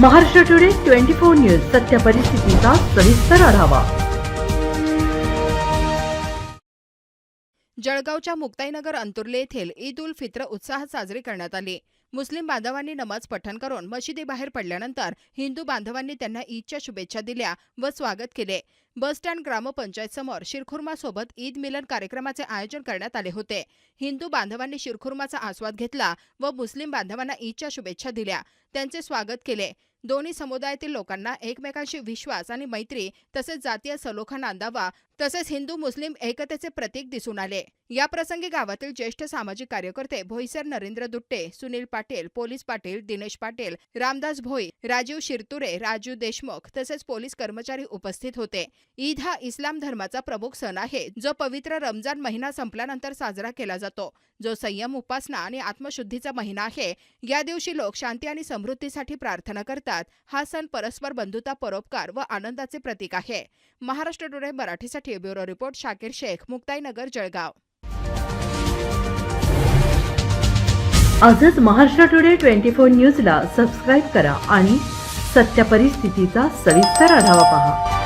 Maharashtra today twenty four news सत्य परिस्थितीचा सविस्तर आढावा. जळगावच्या मुक्ताईनगर अंतुर्ले येथील ईद उल फित्र उत्साहात साजरी करण्यात आली. मुस्लिम बांधवांनी नमाज पठण करून मशिदीबाहेर पडल्यानंतर हिंदू बांधवांनी त्यांना ईदच्या शुभेच्छा दिल्या व स्वागत केले. बसस्टँड ग्रामपंचायत समोर शिरखुर्मा सोबत ईद मिलन कार्यक्रमाचे आयोजन करण्यात आले होते. हिंदू बांधवांनी शिरखुर्माचा आस्वाद घेतला व मुस्लिम बांधवांना ईदच्या शुभेच्छा दिल्या. त्यांचे स्वागत केले. दोन्ही समुदायातील लोकांना एकमेकांशी विश्वास आणि मैत्री तसेच जातीय सलोखा नांदावा तसेच हिंदू मुस्लिम एकतेचे प्रतीक दिसून आले. याप्रसंगी गावातील ज्येष्ठ सामाजिक कार्यकर्ते भोईसर नरेंद्र दुट्टे सुनील पाटील पोलीस पाटील दिनेश पाटील रामदास भोई राजीव शिरतुरे राजू देशमुख तसेच पोलीस कर्मचारी उपस्थित होते. ईद हा इस्लाम धर्माचा प्रमुख सण आहे जो पवित्र रमजान महिना संपल्यानंतर साजरा केला जातो. जो संयम उपासना आणि आत्मशुद्धीचा महिना आहे या दिवशी लोक शांती आणि समृद्धीसाठी प्रार्थना करतात. हा सण परस्पर बंधुता परोपकार व आनंदाचे प्रतीक आहे. महाराष्ट्र टुडे मराठीसाठी ब्युरो रिपोर्ट शाकीर शेख मुक्ताईनगर जळगाव. आजच महाराष्ट्र टुडे ट्वेंटी फोर न्यूजला सबस्क्राईब करा आणि सत्य परिस्थितीचा सविस्तर आढावा पहा.